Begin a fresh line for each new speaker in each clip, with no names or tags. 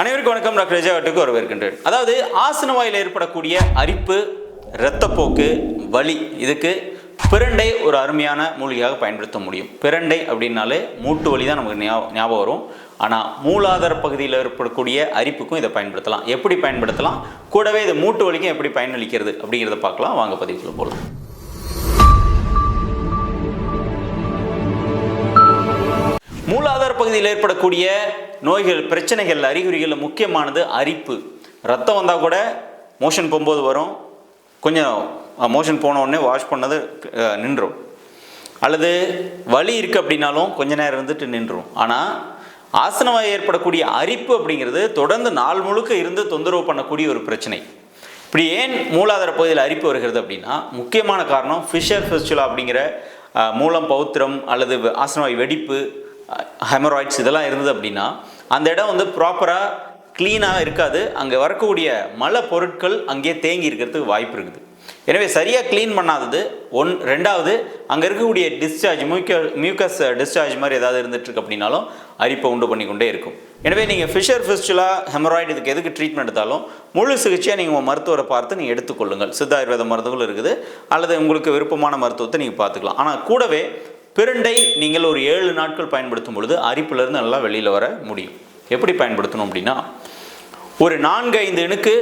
அனைவருக்கும் வணக்கம் டாக்டர் விஜயவாட்டுக்கு வரவேற்கின்றேன். அதாவது ஆசன வாயில் ஏற்படக்கூடிய அரிப்பு இரத்தப்போக்கு வலி இதுக்கு பிரண்டை ஒரு அருமையான மூலிகையாக பயன்படுத்த முடியும். பிரண்டை அப்படின்னாலே மூட்டு வலி தான் நமக்கு ஞாபகம் வரும். ஆனால் மூலாதார பகுதியில் ஏற்படக்கூடிய அரிப்புக்கும் இதை பயன்படுத்தலாம். எப்படி பயன்படுத்தலாம்? கூடவே இது மூட்டு வலிக்கும் எப்படி பயனளிக்கிறது அப்படிங்கிறத பார்க்கலாம். வாங்க பதிவு போகலாம். மூலாதார பகுதியில் ஏற்படக்கூடிய நோய்கள் பிரச்சனைகள் அறிகுறிகளில் முக்கியமானது அரிப்பு. ரத்தம் வந்தால் கூட மோஷன் போகும்போது வரும். கொஞ்சம் மோஷன் போன உடனே வாஷ் பண்ணது அஹ், நின்றும். அல்லது வலி இருக்குது அப்படின்னாலும் கொஞ்ச நேரம் இருந்துட்டு நின்றும். ஆனால் ஆசனவாய் ஏற்படக்கூடிய அரிப்பு அப்படிங்கிறது தொடர்ந்து நாள் முழுக்க இருந்து தொந்தரவு பண்ணக்கூடிய ஒரு பிரச்சனை. இப்படி ஏன் மூலாதார பகுதியில் அரிப்பு வருகிறது அப்படின்னா முக்கியமான காரணம் ஃபிஷர் ஃபெஸ்டுலா அப்படிங்கிற மூலம் பௌத்திரம் அல்லது ஆசனவாய் வெடிப்பு ஹெமராய்ட்ஸ் இதெல்லாம் இருந்தது அப்படின்னா அந்த இடம் வந்து ப்ராப்பராக க்ளீனாக இருக்காது. அங்கே வரக்கூடிய மல பொருட்கள் அங்கேயே தேங்கி இருக்கிறதுக்கு வாய்ப்பு இருக்குது. எனவே சரியாக க்ளீன் பண்ணாதது ஒன் ரெண்டாவது அங்கே இருக்கக்கூடிய டிஸ்சார்ஜ் மியூக்க மியூக்கஸ் டிஸ்சார்ஜ் மாதிரி ஏதாவது இருந்துட்டுருக்கு அப்படின்னாலும் அரிப்பை உண்டு பண்ணிக்கொண்டே இருக்கும். எனவே நீங்கள் ஃபிஷர் ஃபிஸ்டுலா ஹெமராய்டு இதுக்கு எதுக்கு ட்ரீட்மெண்ட் எடுத்தாலும் முழு சிகிச்சையாக நீங்கள் உங்கள் மருத்துவரை பார்த்து நீங்கள் எடுத்துக்கொள்ளுங்கள். சித்த ஆயுர்வேத மருந்துகள் இருக்குது அல்லது உங்களுக்கு விருப்பமான மருத்துவத்தை நீங்கள் பார்த்துக்கலாம். ஆனால் கூடவே பிரண்டை நீங்கள் ஒரு ஏழு நாட்கள் பயன்படுத்தும் பொழுது அரிப்பிலிருந்து நல்லா வெளியில் வர முடியும். எப்படி பயன்படுத்தணும் அப்படின்னா ஒரு நான்கு ஐந்து இணுக்கு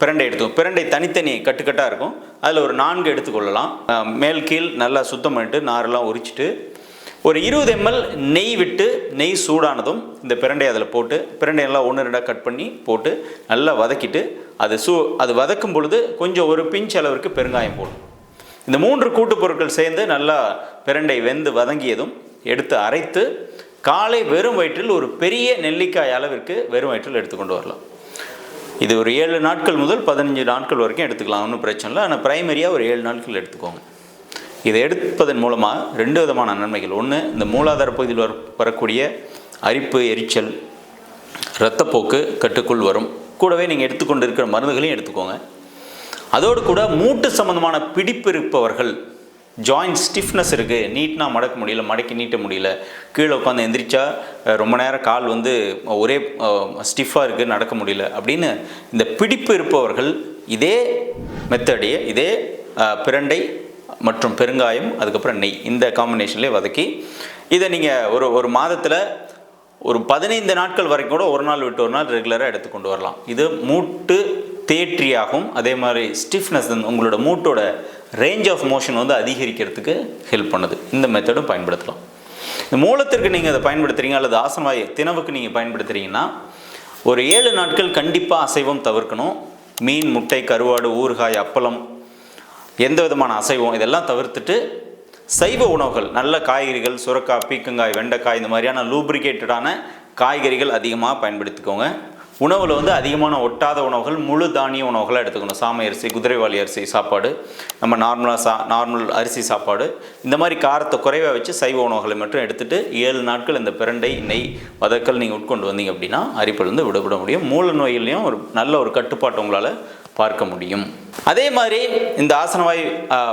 பிரண்டை எடுத்துக்கும் பிரண்டை தனித்தனி கட்டுக்கட்டாக இருக்கும். அதில் ஒரு நான்கு எடுத்துக்கொள்ளலாம். மேல் கீழ் நல்லா சுத்தம் பண்ணிட்டு நாரெல்லாம் உரிச்சிட்டு ஒரு இருபது எம்எல் நெய் விட்டு நெய் சூடானதும் இந்த பிரண்டை அதில் போட்டு பிரண்டையெல்லாம் ஒன்று ரெண்டாக கட் பண்ணி போட்டு நல்லா வதக்கிட்டு அது சூ அது வதக்கும் பொழுது கொஞ்சம் ஒரு பிஞ்ச் அளவிற்கு பெருங்காயம் போடும் இந்த மூன்று கூட்டுப் பொருட்கள் சேர்ந்து நல்லா பிரண்டை வெந்து வதங்கியதும் எடுத்து அரைத்து காலை வெறும் வயிற்றில் ஒரு பெரிய நெல்லிக்காய் அளவிற்கு வெறும் வயிற்றில் எடுத்துக்கொண்டு வரலாம். இது ஒரு ஏழு நாட்கள் முதல் பதினஞ்சு நாட்கள் வரைக்கும் எடுத்துக்கலாம் ஒன்றும் பிரச்சனை இல்லை. ஆனால் பிரைமரியாக ஒரு ஏழு நாட்கள் எடுத்துக்கோங்க. இதை எடுப்பதன் மூலமாக ரெண்டு விதமான நன்மைகள். ஒன்று இந்த மூலாதார பகுதியில் வர வரக்கூடிய அரிப்பு எரிச்சல் இரத்தப்போக்கு கட்டுக்குள் வரும். கூடவே நீங்கள் எடுத்துக்கொண்டு இருக்கிற மருந்துகளையும் எடுத்துக்கோங்க. அதோடு கூட மூட்டு சம்மந்தமான பிடிப்பு இருப்பவர்கள் ஜாயிண்ட் ஸ்டிஃப்னஸ் இருக்குது நீட்னா மடக்க முடியல மடக்கி நீட்ட முடியல கீழே உட்காந்து எந்திரிச்சா ரொம்ப நேரம் கால் வந்து ஒரே ஸ்டிஃபாக இருக்குது நடக்க முடியல அப்படின்னு இந்த பிடிப்பு இருப்பவர்கள் இதே மெத்தடையே இதே பிரண்டை மற்றும் பெருங்காயம் அதுக்கப்புறம் நெய் இந்த காம்பினேஷன்லேயே வதக்கி இதை நீங்கள் ஒரு ஒரு மாதத்தில் ஒரு பதினைந்து நாட்கள் வரைக்கும் கூட ஒரு நாள் விட்டு ஒரு நாள் ரெகுலராக எடுத்துக்கொண்டு வரலாம். இது மூட்டு தேற்றியாகும். அதே மாதிரி ஸ்டிஃப்னஸ் உங்களோட மூட்டோட ரேஞ்ச் ஆஃப் மோஷன் வந்து அதிகரிக்கிறதுக்கு ஹெல்ப் பண்ணுது. இந்த மெத்தடும் பயன்படுத்தலாம். இந்த மூலத்திற்கு நீங்கள் அதை பயன்படுத்துகிறீங்க அல்லது ஆசனவாய் தினவுக்கு நீங்கள் பயன்படுத்துகிறீங்கன்னா ஒரு ஏழு நாட்கள் கண்டிப்பாக அசைவம் தவிர்க்கணும். மீன் முட்டை கருவாடு ஊறுகாய் அப்பளம் எந்த விதமான அசைவம் இதெல்லாம் தவிர்த்துட்டு சைவ உணவுகள் நல்ல காய்கறிகள் சுரக்காய் பீக்கங்காய் வெண்டைக்காய் இந்த மாதிரியான லூப்ரிகேட்டடான காய்கறிகள் அதிகமாக பயன்படுத்திக்கோங்க. உணவில் வந்து அதிகமான ஒட்டாத உணவுகள் முழு தானிய உணவுகளாக எடுத்துக்கணும். சாமை அரிசி குதிரைவாளி அரிசி சாப்பாடு நம்ம நார்மலாக சா நார்மல் அரிசி சாப்பாடு. இந்த மாதிரி காரத்தை குறைவாக வச்சு சைவ உணவுகளை மட்டும் எடுத்துகிட்டு ஏழு நாட்கள் இந்த பிரண்டை நெய் வதக்கல் நீங்கள் உட்கொண்டு வந்தீங்க அப்படின்னா அரிப்பிலிருந்து விடுபட முடியும். மூல நோயிலையும் ஒரு நல்ல ஒரு கட்டுப்பாட்டு உங்களால் பார்க்க முடியும். அதே மாதிரி இந்த ஆசனவாய்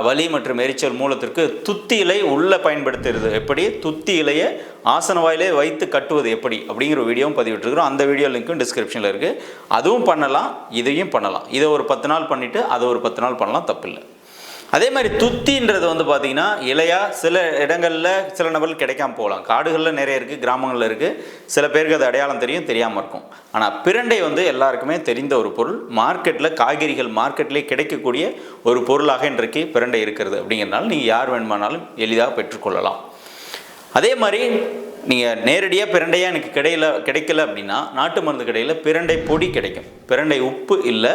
வலி மற்றும் எரிச்சல் மூலத்திற்கு துத்தி இலை உள்ளே பயன்படுத்துறது எப்படி? துத்தி இலையை ஆசனவாயிலே வைத்து கட்டுவது எப்படி? அப்படிங்கிற வீடியோவும் பதிவிட்டுருக்குறோம். அந்த வீடியோ லிங்க்கும் டிஸ்கிரிப்ஷனில் இருக்குது அதுவும் பண்ணலாம் இதையும் பண்ணலாம். இதை ஒரு பத்து நாள் பண்ணிவிட்டு அதை ஒரு பத்து நாள் பண்ணலாம் தப்பில்லை. அதே மாதிரி துத்தின்றது வந்து பார்த்தீங்கன்னா இலையா சில இடங்களில் சில நபர்கள் கிடைக்காம போகலாம். காடுகளில் நிறைய இருக்குது கிராமங்களில் இருக்குது சில பேருக்கு அது அடையாளம் தெரியும் தெரியாமல் இருக்கும். ஆனால் பிரண்டை வந்து எல்லாருக்குமே தெரிந்த ஒரு பொருள். மார்க்கெட்டில் காய்கறிகள் மார்க்கெட்லேயே கிடைக்கக்கூடிய ஒரு பொருளாக இன்றைக்கு பிரண்டை இருக்கிறது. அப்படிங்கிறனால நீங்கள் யார் வேணுமானாலும் எளிதாக பெற்றுக்கொள்ளலாம் அதே மாதிரி நீங்கள் நேரடியாக பிரண்டையாக எனக்கு கிடையில கிடைக்கல அப்படின்னா நாட்டு மருந்து கடையில் பிரண்டை பொடி கிடைக்கும். பிரண்டை உப்பு இல்லை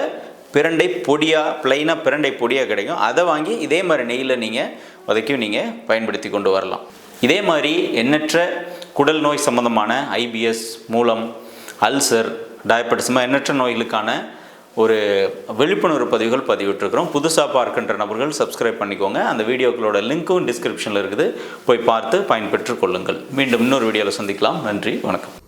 பிரண்டை பொடியாக ப்ளைனாக பிரண்டை பொடியாக கிடைக்கும். அதை வாங்கி இதே மாதிரி நெய்யில் நீங்கள் வதக்கி நீங்கள் பயன்படுத்தி கொண்டு வரலாம். இதே மாதிரி எண்ணற்ற குடல் நோய் சம்பந்தமான ஐபிஎஸ் மூலம் அல்சர் டயபெட்டிஸ் மாதிரி எண்ணற்ற நோய்களுக்கான ஒரு விழிப்புணர்வு பதிவுகள் பதிவிட்டிருக்கிறோம். புதுசாக பார்க்கின்ற நபர்கள் சப்ஸ்கிரைப் பண்ணிக்கோங்க. அந்த வீடியோக்களோட லிங்க்கும் டிஸ்கிரிப்ஷனில் இருக்குது. போய் பார்த்து பயன்பெற்று கொள்ளுங்கள். மீண்டும் இன்னொரு வீடியோவில் சந்திக்கலாம். நன்றி. வணக்கம்.